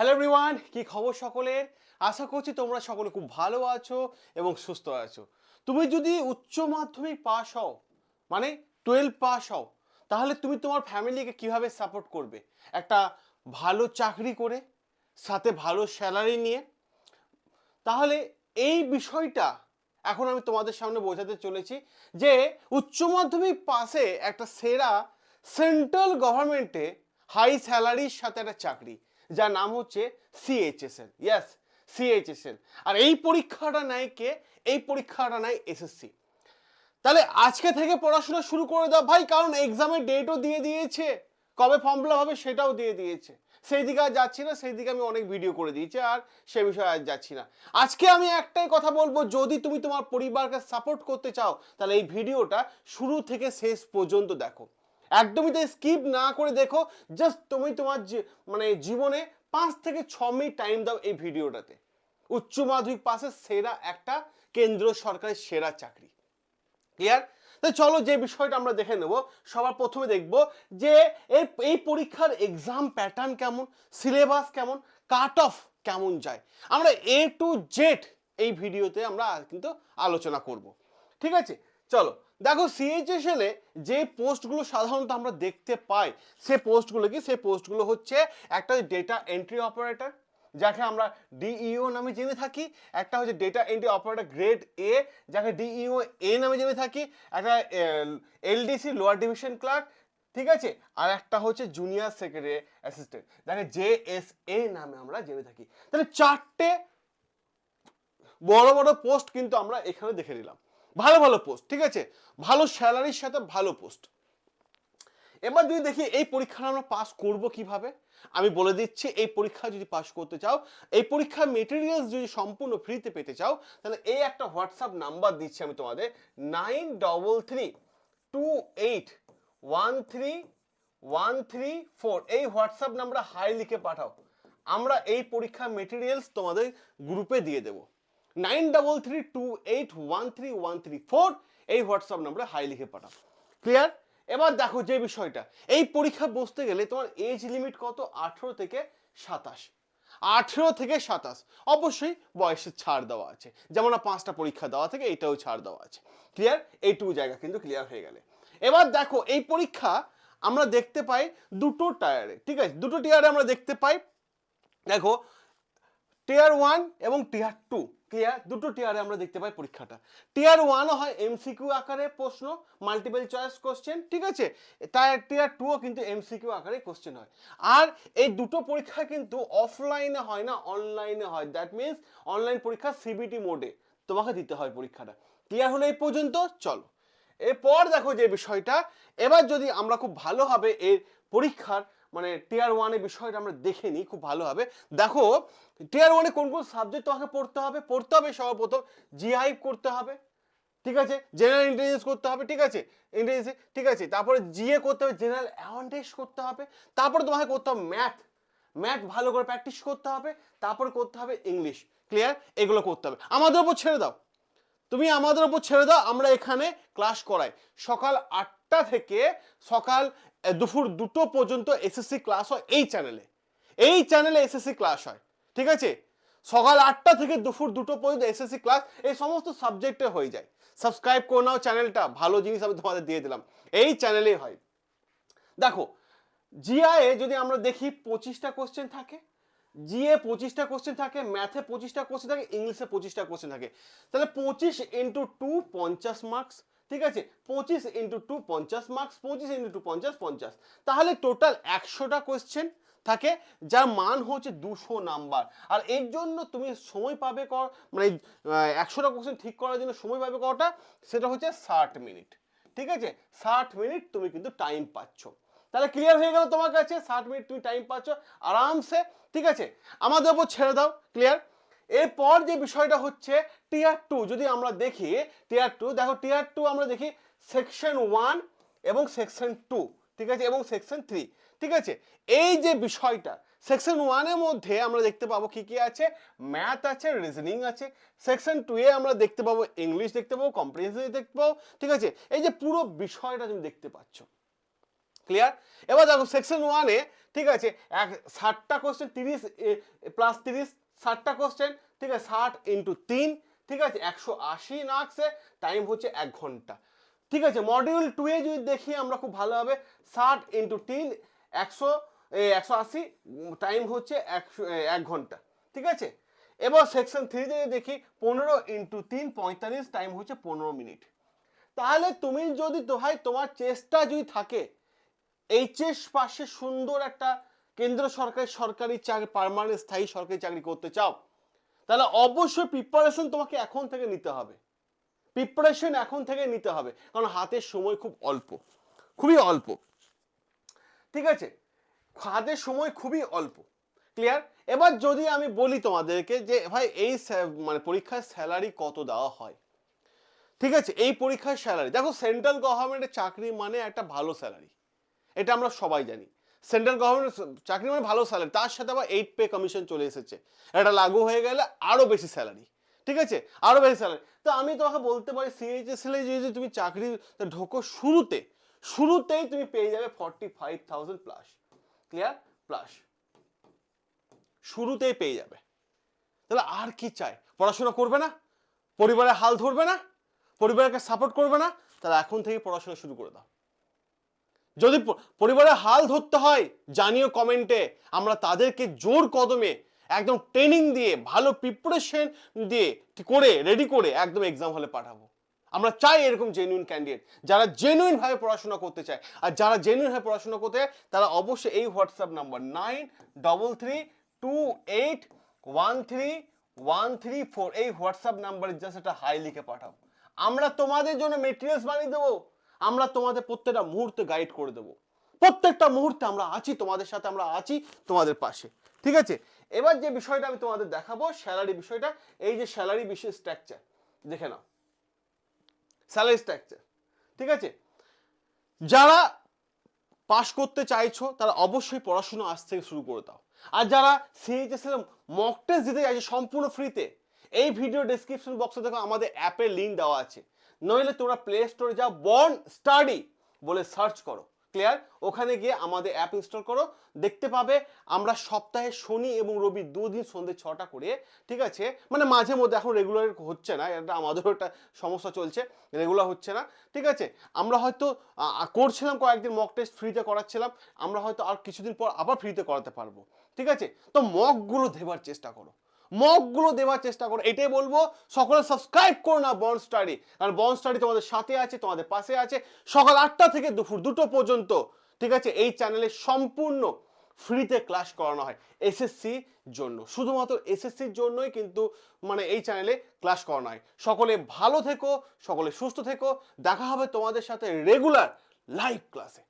Hello everyone কি খবর সকলের? আশা করছি তোমরা সকলে খুব ভালো আছো এবং সুস্থ আছো। তুমি যদি উচ্চ মাধ্যমিক পাস হও মানে টুয়েলভ পাস হও, তাহলে তুমি তোমার ফ্যামিলিকে কীভাবে সাপোর্ট করবে? একটা ভালো চাকরি করে, সাথে ভালো স্যালারি নিয়ে। তাহলে এই বিষয়টা এখন আমি তোমাদের সামনে বোঝাতে চলেছি যে উচ্চ মাধ্যমিক পাশে একটা সেরা সেন্ট্রাল গভর্নমেন্টে হাই স্যালারির সাথে একটা চাকরি। যার নাম হচ্ছে সিএইচএসএল ইয়াস সিএইচএসএল আর এই পরীক্ষাটা নেয় কে? এই পরীক্ষাটা নেয় এসএসসি তাহলে আজকে থেকে পড়াশোনা শুরু করে দাও। ভাই, কারণ এক্সামের ডেটও দিয়ে দিয়েছে। কবে ফর্ম ফিল হবে সেটাও দিয়ে দিয়েছে। সেই দিকে আর যাচ্ছি না, সেই দিকে আমি অনেক ভিডিও করে দিয়েছি আর সে বিষয়ে আর যাচ্ছি না। আজকে আমি একটাই কথা বলব, যদি তুমি তোমার পরিবারকে সাপোর্ট করতে চাও, তাহলে এই ভিডিওটা শুরু থেকে শেষ পর্যন্ত দেখো। একদমই তাই স্কিপ না করে দেখো জাস্ট তুমি তোমার মানে জীবনে পাঁচ থেকে ছ মিনিট টাইম দাও এই ভিডিওটাতে উচ্চ মাধ্যমিক পাশের সেরা একটা কেন্দ্র সরকারের সেরা চাকরি। ক্লিয়ার তো চলো যে বিষয়টা আমরা দেখে নেব, সবার প্রথমে দেখব যে এই এই পরীক্ষার এক্সাম প্যাটার্ন কেমন সিলেবাস কেমন কাট অফ কেমন যায়। আমরা এ টু জেড এই ভিডিওতে আমরা কিন্তু আলোচনা করব। ঠিক আছে? চলো। দেখো সিএইচএসএল যে পোস্টগুলো সাধারণত আমরা দেখতে পাই, সে পোস্টগুলো কি? সে পোস্টগুলো হচ্ছে একটা ডেটা এন্ট্রি অপারেটর যাকে আমরা ডিইও নামে জেনে থাকি, একটা হচ্ছে data entry operator grade A যাকে ডিইও এ নামে জেনে থাকি, একটা এলডিসি লোয়ার ডিভিশন ক্লার্ক ঠিক আছে? আর একটা হচ্ছে জুনিয়র সেক্রেটারি অ্যাসিস্ট্যান্ট যাকে জে এস এ নামে আমরা জেনে থাকি। তাহলে চারটে বড় বড় পোস্ট কিন্তু আমরা এখানে দেখে নিলাম। ভালো ভালো পোস্ট ঠিক আছে? ভালো স্যালারির সাথে ভালো পোস্ট এবার যদি দেখি এই পরীক্ষাটা আমরা পাস করব কীভাবে? আমি বলে দিচ্ছি, এই পরীক্ষা যদি পাস করতে চাও, এই পরীক্ষার মেটেরিয়ালস যদি সম্পূর্ণ ফ্রিতে পেতে চাও, তাহলে এই একটা হোয়াটসঅ্যাপ নাম্বার দিচ্ছি আমি তোমাদের nine double three two eight one three one three four এই হোয়াটসঅ্যাপ নাম্বার হাই লিখে পাঠাও। আমরা এই পরীক্ষার মেটেরিয়ালস তোমাদের গ্রুপে দিয়ে দেবো। Nine double three two eight one three one three four, এই হোয়াটসঅ্যাপ নাম্বারে হাই লিখে পাঠাও। ক্লিয়ার? এবার দেখো যে বিষয়টা, এই পরীক্ষা বসতে গেলে তোমার এজ লিমিট কত? আঠেরো থেকে সাতাশ। আঠেরো থেকে সাতাশ, অবশ্যই বয়সের ছাড় দেওয়া আছে। যেমন পাঁচটা পরীক্ষা দেওয়া থেকে, এইটাও ছাড় দেওয়া আছে। ক্লিয়ার? এইটুকু জায়গা কিন্তু ক্লিয়ার হয়ে গেলে। এবার দেখো, এই পরীক্ষা আমরা দেখতে পাই দুটো টায়ারে ঠিক আছে? দুটো টায়ারে আমরা দেখতে পাই, দেখো টিয়ার ওয়ান এবং টিয়ার টু ক্লিয়ার দুটো টিয়ারে আমরা দেখতে পাই পরীক্ষাটা। টিয়ার ওয়ানও হয় এমসিকিউ আকারে প্রশ্ন মাল্টিপল চয়েস কোশ্চেন ঠিক আছে? তার টিয়ার টুও কিন্তু এমসিকিউ আকারে কোশ্চেন হয়। আর এই দুটো পরীক্ষা কিন্তু অফলাইনে হয় না অনলাইনে হয়। দ্যাট মিনস অনলাইন পরীক্ষা সিবিটি মোডে তোমাকে দিতে হয় পরীক্ষাটা। ক্লিয়ার হলো এই পর্যন্ত? চলো। এরপর দেখো যে বিষয়টা। এবার যদি আমরা খুব ভালোভাবে এর পরীক্ষার মানে টিয়ার ওয়ানে বিষয়টা আমরা দেখে নিই, খুব ভালোভাবে দেখো টিয়ার ওয়ানে কোন কোন সাবজেক্ট তোমাকে পড়তে হবে? পড়তে হবে সর্বপ্রথম জিআই করতে হবে, ঠিক আছে? জেনারেল ইন্টেলিজেন্স করতে হবে, ঠিক আছে? ইন্টেলিজেন্স ঠিক আছে? তারপরে জিএ করতে হবে জেনারেল অ্যাওয়ারনেস করতে হবে, তারপরে তোমাকে করতে হবে ম্যাথ ম্যাথ ভালো করে প্র্যাকটিস করতে হবে, তারপরে করতে হবে ইংলিশ ক্লিয়ার এগুলো করতে হবে। আমাদের উপর ছেড়ে দাও। তুমি আমাদের উপর ছেড়ে দাও, আমরা এখানে ক্লাস করাই। সকাল আটটা থেকে সকাল দুপুর দুটো পর্যন্ত এসএসসি ক্লাস হয় এই চ্যানেলে এই চ্যানেলে এসএসসি ক্লাস হয়, ঠিক আছে? সকাল আটটা থেকে দুপুর দুটো পর্যন্ত এসএসসি ক্লাস এই সমস্ত সাবজেক্টে হয়ে যায়। সাবস্ক্রাইব করে নাও চ্যানেলটা ভালো জিনিস আমি তোমাদের দিয়ে দিলাম। এই চ্যানেলেই হয়। দেখো জিআই যদি আমরা দেখি, পঁচিশটা কোশ্চেন থাকে। জিএ পঁচিশটা কোশ্চেন থাকে ম্যাথে পঁচিশটা কোশ্চেন থাকে ইংলিশে পঁচিশটা কোশ্চেন থাকে। তাহলে পঁচিশ ইন্টু টু পঞ্চাশ মার্কস ঠিক আছে? পঁচিশ ইন্টু টু পঞ্চাশ মার্কস পঁচিশ ইন্টু টু পঞ্চাশ পঞ্চাশ। তাহলে টোটাল একশোটা কোশ্চেন থাকে, যার মান হচ্ছে দুশো নাম্বার। আর এর জন্য তুমি সময় পাবে কর মানে একশোটা কোশ্চেন ঠিক করার জন্য সময় পাবে কটা? সেটা হচ্ছে ষাট মিনিট ঠিক আছে? ষাট মিনিট তুমি কিন্তু টাইম পাচ্ছ। তাহলে ক্লিয়ার হয়ে গেল তোমার কাছে? ষাট মিনিট তুমি টাইম পাচ্ছ, আরামসে, ঠিক আছে? আমাদের ওপর ছেড়ে দাও ক্লিয়ার এরপর যে বিষয়টা হচ্ছে টিয়ার টু যদি আমরা দেখি টিয়ার টু দেখো টিয়ার টু আমরা দেখি সেকশন ওয়ান এবং সেকশন টু ঠিক আছে? এবং সেকশন থ্রি ঠিক আছে? এই যে বিষয়টা সেকশন ওয়ানের মধ্যে আমরা দেখতে পাবো কি কি আছে? ম্যাথ আছে রিজনিং আছে। সেকশন টু এ আমরা দেখতে পাবো ইংলিশ দেখতে পাবো কম্প্রিহেন্সিভ দেখতে পাবো, ঠিক আছে? এই যে পুরো বিষয়টা তুমি দেখতে পাচ্ছ। ক্লিয়ার এবার দেখো সেকশন ওয়ানে ঠিক আছে, এক ষাটটা কোশ্চেন তিরিশ প্লাস তিরিশ, ষাটটা কোশ্চেন ঠিক আছে, ষাট ইন্টু তিন, ঠিক আছে, একশো আশি মার্কসে টাইম হচ্ছে এক ঘণ্টা। ঠিক আছে মডিউল টু এ যদি দেখি আমরা খুব ভালোভাবে ষাট ইন্টু তিন, একশো একশো আশি টাইম হচ্ছে একশো এক ঘণ্টা। ঠিক আছে? এবার সেকশন থ্রি থ্রিতে দেখি, পনেরো ইন্টু তিন, পঁয়তাল্লিশ টাইম হচ্ছে পনেরো মিনিট তাহলে তুমি যদি তো ভাই তোমার চেষ্টা যদি থাকে এইচএস পাশে সুন্দর একটা কেন্দ্র সরকারি সরকারি চাকরি পার্মানেন্ট স্থায়ী সরকারি চাকরি করতে চাও, তাহলে অবশ্যই প্রিপারেশন তোমাকে এখন থেকে নিতে হবে। প্রিপারেশন এখন থেকে নিতে হবে, কারণ হাতের সময় খুব অল্প, খুবই অল্প। ঠিক আছে? হাতের সময় খুবই অল্প। ক্লিয়ার এবার যদি আমি বলি তোমাদেরকে যে, ভাই, এই মানে পরীক্ষার স্যালারি কত দেওয়া হয়? ঠিক আছে? এই পরীক্ষার স্যালারি দেখো সেন্ট্রাল গভর্নমেন্টের চাকরি মানে একটা ভালো স্যালারি এটা আমরা সবাই জানি। সেন্ট্রাল গভর্নমেন্ট চাকরি মানে ভালো স্যালারি তার সাথে আবার এইট পে কমিশন চলে এসেছে। এটা লাগু হয়ে গেলে আরও বেশি স্যালারি ঠিক আছে? আরও বেশি স্যালারি তো আমি তোমাকে বলতে পারি সিএইচএসএল যদি তুমি চাকরি ঢোকো শুরুতে, শুরুতেই তুমি পেয়ে যাবে forty five thousand plus clear plus শুরুতেই পেয়ে যাবে। তাহলে আর কি চাই? পড়াশোনা করবে না? পরিবারের হাল ধরবে না? পরিবারকে সাপোর্ট করবে না? তাহলে এখন থেকে পড়াশোনা শুরু করে দাও। যদি প- পরিবারের হাল ধরতে হয়, জানিও কমেন্টে আমরা তাদেরকে জোর কদমে একদম ট্রেনিং দিয়ে, ভালো প্রিপারেশন দিয়ে করে রেডি করে একদম এক্সাম হলে পাঠাবো। আমরা চাই এরকম জেনুইন ক্যান্ডিডেট যারা জেনুইন ভাবে পড়াশোনা করতে চায়। আর যারা জেনুইন ভাবে পড়াশোনা করতে তারা অবশ্যই এই WhatsApp number nine double three two eight one three one three four এই হোয়াটসঅ্যাপ নাম্বারে জাস্ট একটা হাই লিখে পাঠাও। আমরা তোমাদের জন্য মেটেরিয়ালস বানিয়ে দেবো। আমরা তোমাদের প্রত্যেকটা মুহূর্তে গাইড করে দেবো। প্রত্যেকটা মুহূর্তে আমরা আছি, তোমাদের সাথে আমরা আছি, তোমাদের পাশে। ঠিক আছে? এবার যে বিষয়টা আমি তোমাদের দেখাবো স্যালারি বিষয়টা, এই যে স্যালারি বিশেষ স্ট্রাকচার দেখে নাও। স্যালারি স্ট্রাকচার ঠিক আছে? যারা পাশ করতে চাইছো, তারা অবশ্যই পড়াশোনা আজ থেকে শুরু করে দাও। আর যারা সিএইচএস এর মক টেস্ট দিতে চাইছে সম্পূর্ণ ফ্রিতে এই ভিডিও ডেসক্রিপশন বক্সে দেখো আমাদের অ্যাপের লিঙ্ক দেওয়া আছে। নইলে তোমরা প্লে স্টোরে যাও বর্ন স্টাডি বলে সার্চ করো। ক্লিয়ার ওখানে গিয়ে আমাদের অ্যাপ ইনস্টল করো। দেখতে পাবে আমরা সপ্তাহে শনি এবং রবি দুদিন সন্ধ্যে ছটা করে, ঠিক আছে? মানে মাঝে মধ্যে এখন রেগুলার হচ্ছে না, এটা আমাদেরও একটা সমস্যা চলছে রেগুলার হচ্ছে না, ঠিক আছে? আমরা হয়তো করছিলাম কয়েকদিন মক টেস্ট ফ্রিতে করাচ্ছিলাম, আমরা হয়তো আর কিছুদিন পর আবার ফ্রিতে করাতে পারব, ঠিক আছে? তো মকগুলো দেবার চেষ্টা করো। মকগুলো দেওয়ার চেষ্টা করো, এটাই বলব, সকলে সাবস্ক্রাইব করো না বন স্টাডি কারণ বন স্টাডি তোমাদের সাথে আছে, তোমাদের পাশে আছে। সকাল আটটা থেকে দুপুর দুটো পর্যন্ত, ঠিক আছে, এই চ্যানেলে সম্পূর্ণ ফ্রিতে ক্লাস করানো হয় এসএসসি জন্য। শুধুমাত্র এসএসসির জন্যই কিন্তু মানে এই চ্যানেলে ক্লাস করানো হয়। সকলে ভালো থেকো, সকলে সুস্থ থেকো, দেখা হবে তোমাদের সাথে রেগুলার লাইভ ক্লাসে